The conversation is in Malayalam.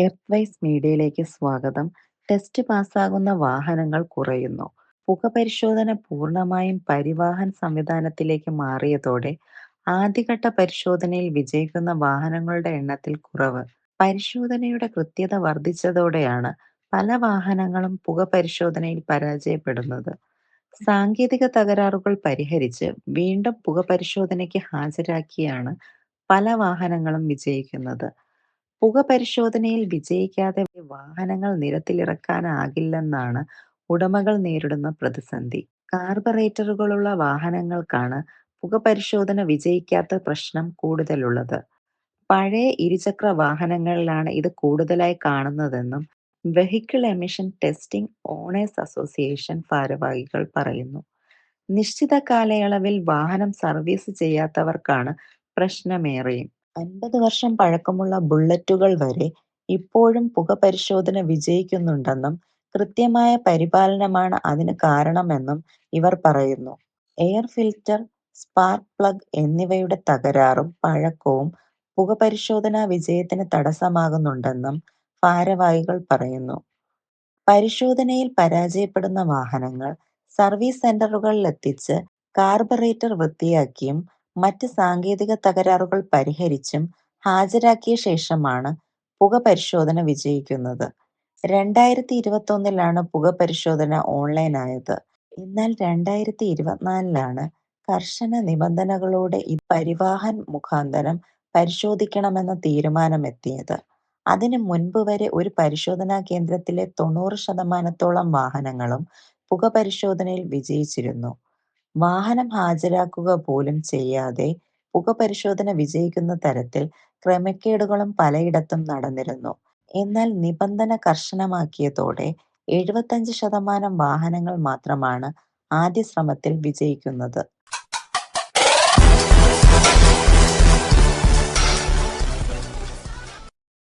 എർത്ത് മീഡിയയിലേക്ക് സ്വാഗതം. ടെസ്റ്റ് പാസ്സാകുന്ന വാഹനങ്ങൾ കുറയുന്നു. പുകപരിശോധന പൂർണമായും പരിവാഹൻ സംവിധാനത്തിലേക്ക് മാറിയതോടെ ആദ്യഘട്ട പരിശോധനയിൽ വിജയിക്കുന്ന വാഹനങ്ങളുടെ എണ്ണത്തിൽ കുറവ്. പരിശോധനയുടെ കൃത്യത വർദ്ധിച്ചതോടെയാണ് പല വാഹനങ്ങളും പുകപരിശോധനയിൽ പരാജയപ്പെടുന്നത്. സാങ്കേതിക തകരാറുകൾ പരിഹരിച്ച് വീണ്ടും പുകപരിശോധനയ്ക്ക് ഹാജരാക്കിയാണ് പല വാഹനങ്ങളും വിജയിക്കുന്നത്. പുകപരിശോധനയിൽ വിജയിക്കാതെ വാഹനങ്ങൾ നിരത്തിലിറക്കാനാകില്ലെന്നാണ് ഉടമകൾ നേരിടുന്ന പ്രതിസന്ധി. കാർബറേറ്ററുകളുള്ള വാഹനങ്ങൾക്കാണ് പുക പരിശോധന വിജയിക്കാത്ത പ്രശ്നം കൂടുതലുള്ളത്. പഴയ ഇരുചക്ര വാഹനങ്ങളിലാണ് ഇത് കൂടുതലായി കാണുന്നതെന്നും vehicle emission testing owners association ഭാരവാഹികൾ പറയുന്നു. നിശ്ചിത കാലയളവിൽ വാഹനം സർവീസ് ചെയ്യാത്തവർക്കാണ് പ്രശ്നമേറെയും. അൻപത് വർഷം പഴക്കമുള്ള ബുള്ളറ്റുകൾ വരെ ഇപ്പോഴും പുകപരിശോധന വിജയിക്കുന്നുണ്ടെന്നും കൃത്യമായ പരിപാലനമാണ് അതിന് കാരണമെന്നും ഇവർ പറയുന്നു. എയർ ഫിൽറ്റർ, സ്പാർക്ക് പ്ലഗ് എന്നിവയുടെ തകരാറും പഴക്കവും പുകപരിശോധനാ വിജയത്തിന് തടസ്സമാകുന്നുണ്ടെന്നും ഭാരവാഹികൾ പറയുന്നു. പരിശോധനയിൽ പരാജയപ്പെടുന്ന വാഹനങ്ങൾ സർവീസ് സെന്ററുകളിലെത്തിച്ച് കാർബറേറ്റർ വൃത്തിയാക്കിയും മറ്റ് സാങ്കേതിക തകരാറുകൾ പരിഹരിച്ചും ഹാജരാക്കിയ ശേഷമാണ് പുക പരിശോധന വിജയിക്കുന്നത്. രണ്ടായിരത്തി ഇരുപത്തൊന്നിലാണ് പുകപരിശോധന ഓൺലൈനായത്. എന്നാൽ രണ്ടായിരത്തി ഇരുപത്തിനാലിലാണ് കർശന നിബന്ധനകളോടെ ഈ പരിവാഹൻ മുഖാന്തരം പരിശോധിക്കണമെന്ന തീരുമാനമെത്തിയത്. അതിന് മുൻപ് വരെ ഒരു പരിശോധനാ കേന്ദ്രത്തിലെ തൊണ്ണൂറ് ശതമാനത്തോളം വാഹനങ്ങളും പുക പരിശോധനയിൽ വിജയിച്ചിരുന്നു. വാഹനം ഹാജരാക്കുക പോലും ചെയ്യാതെ പുകപരിശോധന വിജയിക്കുന്ന തരത്തിൽ ക്രമക്കേടുകളും പലയിടത്തും നടന്നിരുന്നു. എന്നാൽ നിബന്ധന കർശനമാക്കിയതോടെ എഴുപത്തഞ്ച് ശതമാനം വാഹനങ്ങൾ മാത്രമാണ് ആദ്യ ശ്രമത്തിൽ വിജയിക്കുന്നത്.